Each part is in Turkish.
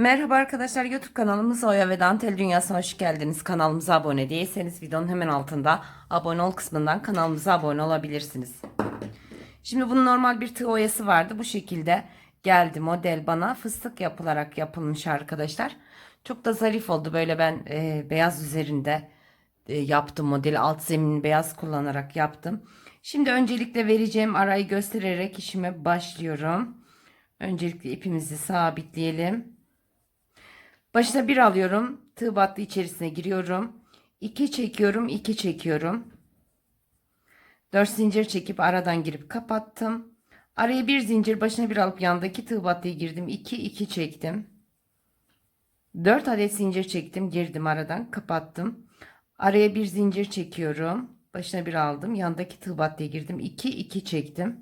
Merhaba arkadaşlar YouTube kanalımız Oya ve Dantel Dünyası'na hoş geldiniz. Kanalımıza abone değilseniz videonun hemen altında abone ol kısmından kanalımıza abone olabilirsiniz. Şimdi bunun normal bir tığ oyası vardı. Bu şekilde geldi model bana fıstık yapılarak yapılmış arkadaşlar. Çok da zarif oldu. Böyle ben e, beyaz üzerinde e, yaptım modeli. Alt zeminini beyaz kullanarak yaptım. Şimdi öncelikle vereceğim arayı göstererek işime başlıyorum. Öncelikle ipimizi sabitleyelim. Başına bir alıyorum. Tığ battı içerisine giriyorum. 2 çekiyorum, 2 çekiyorum. 4 zincir çekip aradan girip kapattım. Araya bir zincir başına bir alıp yandaki tığ battıya girdim. 2 2 çektim. 4 adet zincir çektim, girdim aradan, kapattım. Araya bir zincir çekiyorum. Başına bir aldım. Yandaki tığ battıya girdim. 2 2 çektim.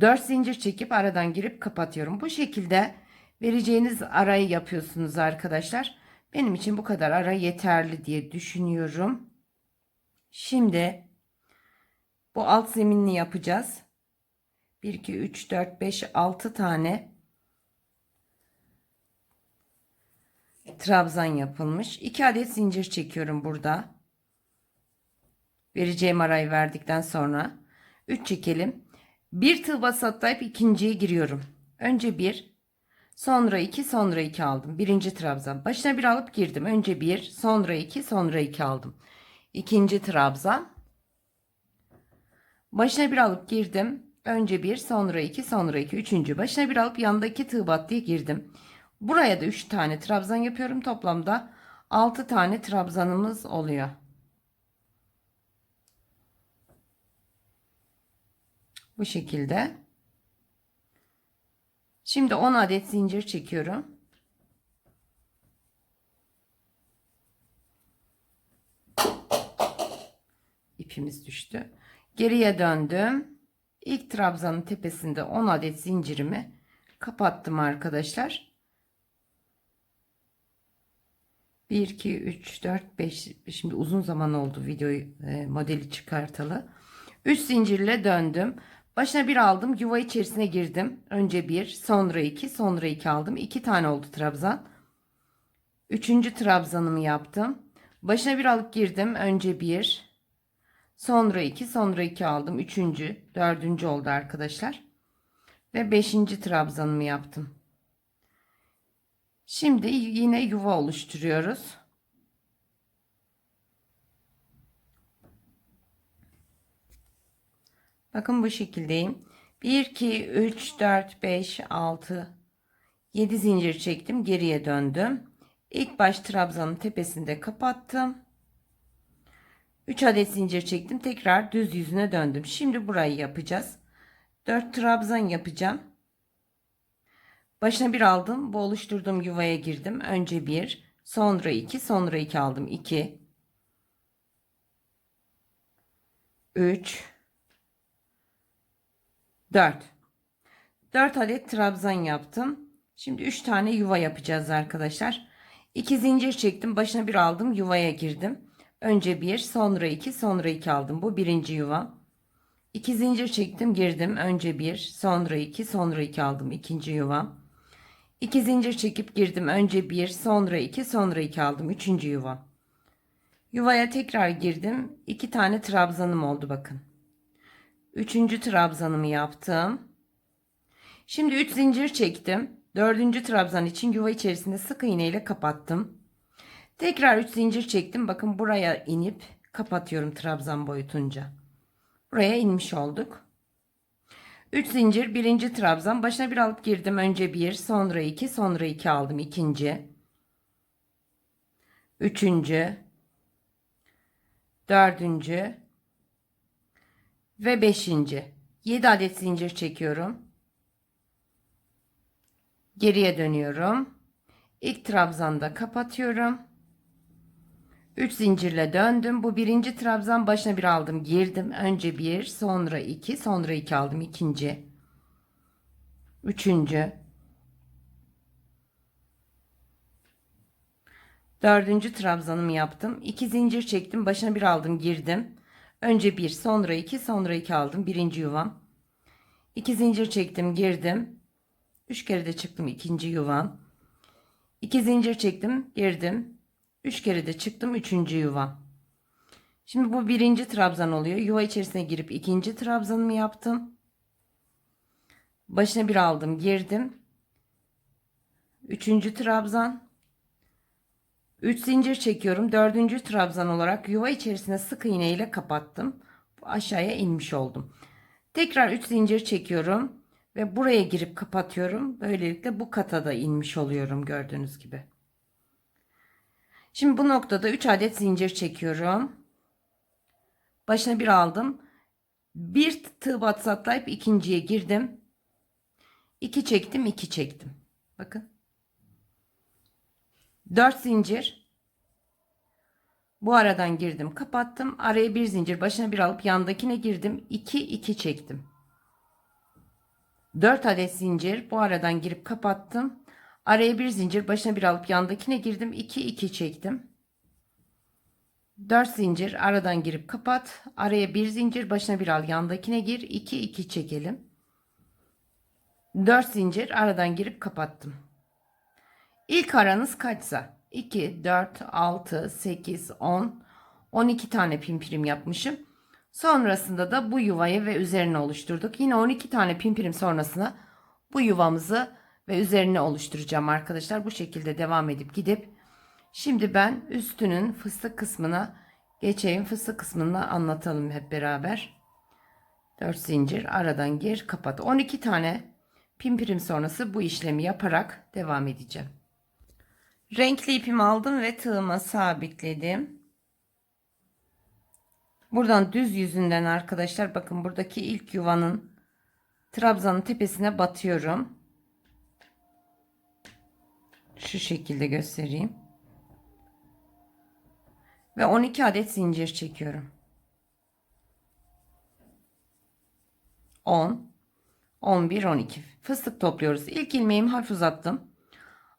4 zincir çekip aradan girip kapatıyorum. Bu şekilde vereceğiniz arayı yapıyorsunuz arkadaşlar. Benim için bu kadar ara yeterli diye düşünüyorum. Şimdi bu alt zeminini yapacağız. 1 2 3 4 5 6 tane trabzan yapılmış. 2 adet zincir çekiyorum burada. Vereceğim arayı verdikten sonra 3 çekelim. Bir tığ bas atlayıp ikinciye giriyorum. Önce bir, sonra iki, sonra iki aldım. Birinci trabzan. Başına bir alıp girdim. Önce bir, sonra iki, sonra iki aldım. İkinci trabzan. Başına bir alıp girdim. Önce bir, sonra iki, sonra iki, üçüncü. Başına bir alıp yandaki tığ battıya girdim. Buraya da üç tane trabzan yapıyorum. Toplamda altı tane trabzanımız oluyor. Bu şekilde. Şimdi 10 adet zincir çekiyorum. İpimiz düştü. Geriye döndüm. İlk trabzanın tepesinde 10 adet zincirimi kapattım arkadaşlar. 1 2 3 4 5 şimdi uzun zaman oldu videoyu e, modeli çıkartalı. 3 zincirle döndüm. Başına bir aldım. Yuva içerisine girdim. Önce bir, sonra iki, sonra iki aldım. İki tane oldu trabzan. Üçüncü trabzanımı yaptım. Başına bir alıp girdim. Önce bir, sonra iki, sonra iki aldım. Üçüncü, dördüncü oldu arkadaşlar. Ve beşinci trabzanımı yaptım. Şimdi yine yuva oluşturuyoruz. Bakın bu şekildeyim. 1, 2, 3, 4, 5, 6, 7 zincir çektim. Geriye döndüm. İlk baş trabzanın tepesinde kapattım. 3 adet zincir çektim. Tekrar düz yüzüne döndüm. Şimdi burayı yapacağız. 4 trabzan yapacağım. Başına bir aldım. Bu oluşturduğum yuvaya girdim. Önce 1, sonra 2, sonra 2 aldım. 2 3 4 4 adet trabzan yaptım. Şimdi 3 tane yuva yapacağız arkadaşlar. 2 zincir çektim. Başına bir aldım. Yuvaya girdim. Önce 1, sonra 2, sonra 2 aldım. Bu birinci yuva. 2 zincir çektim, girdim. Önce 1, sonra 2, sonra 2 aldım. İkinci yuva. 2 zincir çekip girdim. Önce 1, sonra 2, sonra 2 aldım. Üçüncü yuva. Yuvaya tekrar girdim. 2 tane trabzanım oldu bakın. Üçüncü trabzanımı yaptım. Şimdi 3 zincir çektim. Dördüncü trabzan için yuva içerisinde sık iğne ile kapattım. Tekrar 3 zincir çektim. Bakın buraya inip kapatıyorum trabzan boyutunca. Buraya inmiş olduk. 3 zincir birinci trabzan başına bir alıp girdim. Önce 1 sonra 2 sonra 2 aldım. ikinci. Üçüncü. Dördüncü ve 5. 7 adet zincir çekiyorum. Geriye dönüyorum. İlk trabzanda kapatıyorum. 3 zincirle döndüm. Bu birinci trabzan başına bir aldım. Girdim. Önce 1, sonra 2, sonra 2 aldım. ikinci. Üçüncü. Dördüncü trabzanımı yaptım. 2 zincir çektim. Başına bir aldım. Girdim. Önce bir, sonra iki, sonra iki aldım. Birinci yuvam. İki zincir çektim, girdim. Üç kere de çıktım ikinci yuvam. 2 zincir çektim, girdim. 3 kere de çıktım 3. yuva. Şimdi bu birinci trabzan oluyor. Yuva içerisine girip ikinci trabzanımı yaptım. Başına bir aldım, girdim. Üçüncü trabzan. 3 zincir çekiyorum. Dördüncü trabzan olarak yuva içerisine sık iğne ile kapattım. Aşağıya inmiş oldum. Tekrar 3 zincir çekiyorum ve buraya girip kapatıyorum. Böylelikle bu kata da inmiş oluyorum gördüğünüz gibi. Şimdi bu noktada 3 adet zincir çekiyorum. Başına bir aldım. Bir tığ batı atlayıp ikinciye girdim. 2 çektim, 2 çektim. Bakın. 4 zincir. Bu aradan girdim, kapattım. Araya bir zincir, başına bir alıp yandakine girdim. 2 2 çektim. 4 adet zincir. Bu aradan girip kapattım. Araya bir zincir, başına bir alıp yandakine girdim. 2 2 çektim. 4 zincir aradan girip kapat. Araya bir zincir, başına bir al, yandakine gir. 2 2 çekelim. 4 zincir aradan girip kapattım. İlk aranız kaçsa 2, 4, 6, 8, 10, 12 tane pimpirim yapmışım. Sonrasında da bu yuvayı ve üzerine oluşturduk. Yine 12 tane pimpirim sonrasında bu yuvamızı ve üzerine oluşturacağım arkadaşlar. Bu şekilde devam edip gidip şimdi ben üstünün fıstık kısmına geçeyim. Fıstık kısmını anlatalım hep beraber. 4 zincir aradan gir kapat. 12 tane pimpirim sonrası bu işlemi yaparak devam edeceğim. Renkli ipimi aldım ve tığıma sabitledim. Buradan düz yüzünden arkadaşlar bakın buradaki ilk yuvanın trabzanın tepesine batıyorum. Şu şekilde göstereyim. Ve 12 adet zincir çekiyorum. 10 11 12 fıstık topluyoruz. İlk ilmeğimi hafif uzattım.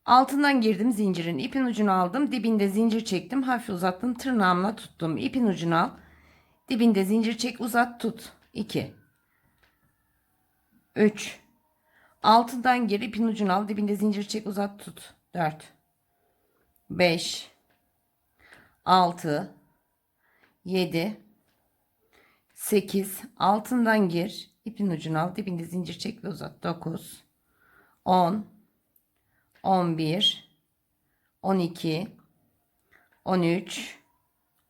Altından girdim zincirin ipin ucunu aldım. Dibinde zincir çektim. Hafif uzattım. Tırnağımla tuttum. İpin ucunu al. Dibinde zincir çek uzat tut. 2 3 Altından gir ipin ucunu al. Dibinde zincir çek uzat tut. 4 5 6 7 8 altından gir ipin ucunu al dibinde zincir çek ve uzat 9 10 11 12 13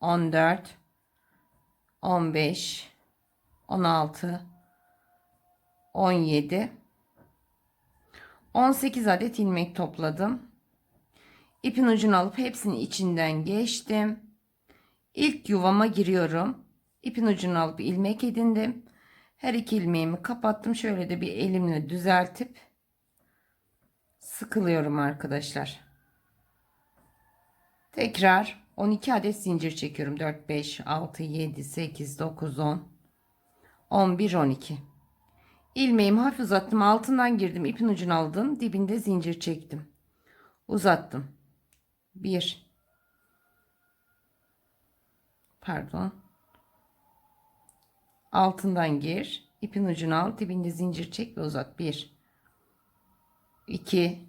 14 15 16 17 18 adet ilmek topladım. İpin ucunu alıp hepsini içinden geçtim. İlk yuvama giriyorum. İpin ucunu alıp ilmek edindim. Her iki ilmeğimi kapattım. Şöyle de bir elimle düzeltip sıkılıyorum arkadaşlar. Tekrar 12 adet zincir çekiyorum. 4, 5, 6, 7, 8, 9, 10, 11, 12. İlmeğimi hafif uzattım. Altından girdim. ipin ucunu aldım. Dibinde zincir çektim. Uzattım. 1 Pardon. Altından gir. ipin ucunu al. Dibinde zincir çek ve uzat. 1 2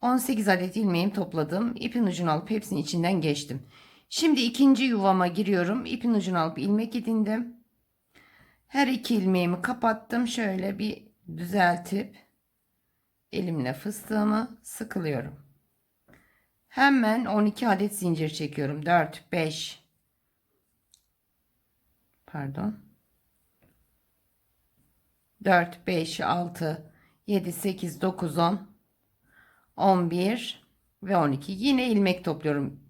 18 adet ilmeğimi topladım. İpin ucunu alıp hepsinin içinden geçtim. Şimdi ikinci yuvama giriyorum. İpin ucunu alıp ilmek edindim. Her iki ilmeğimi kapattım. Şöyle bir düzeltip elimle fıstığımı sıkılıyorum. Hemen 12 adet zincir çekiyorum. 4, 5, pardon. 4, 5, 6, 7, 8, 9, 10, 11 ve 12. Yine ilmek topluyorum.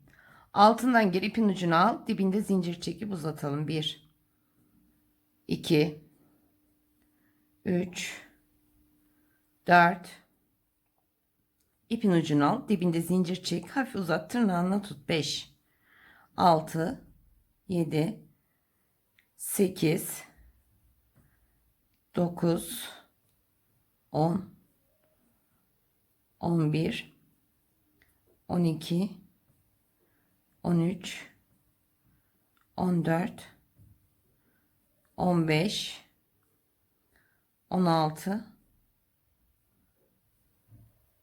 Altından gir ipin ucunu al. Dibinde zincir çekip uzatalım. 1, 2, 3, 4, İpin ucunu al. Dibinde zincir çek. Hafif uzat. Tırnağına tut. 5, 6, 7, 8, 9, 10, 11, 12, 13, 14, 15, 16,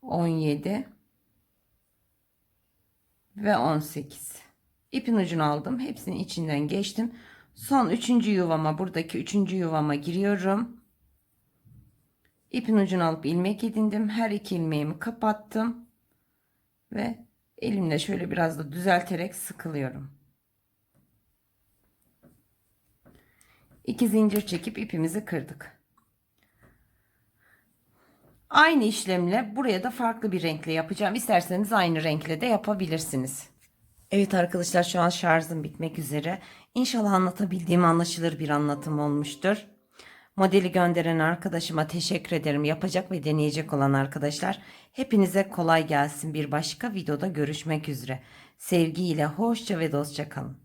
17 ve 18. İpin ucunu aldım. Hepsinin içinden geçtim. Son üçüncü yuvama buradaki üçüncü yuvama giriyorum. İpin ucunu alıp ilmek edindim. Her iki ilmeğimi kapattım. Ve elimle şöyle biraz da düzelterek sıkılıyorum. İki zincir çekip ipimizi kırdık. Aynı işlemle buraya da farklı bir renkle yapacağım. İsterseniz aynı renkle de yapabilirsiniz. Evet arkadaşlar şu an şarjım bitmek üzere. İnşallah anlatabildiğim anlaşılır bir anlatım olmuştur. Modeli gönderen arkadaşıma teşekkür ederim. Yapacak ve deneyecek olan arkadaşlar. Hepinize kolay gelsin. Bir başka videoda görüşmek üzere. Sevgiyle hoşça ve dostça kalın.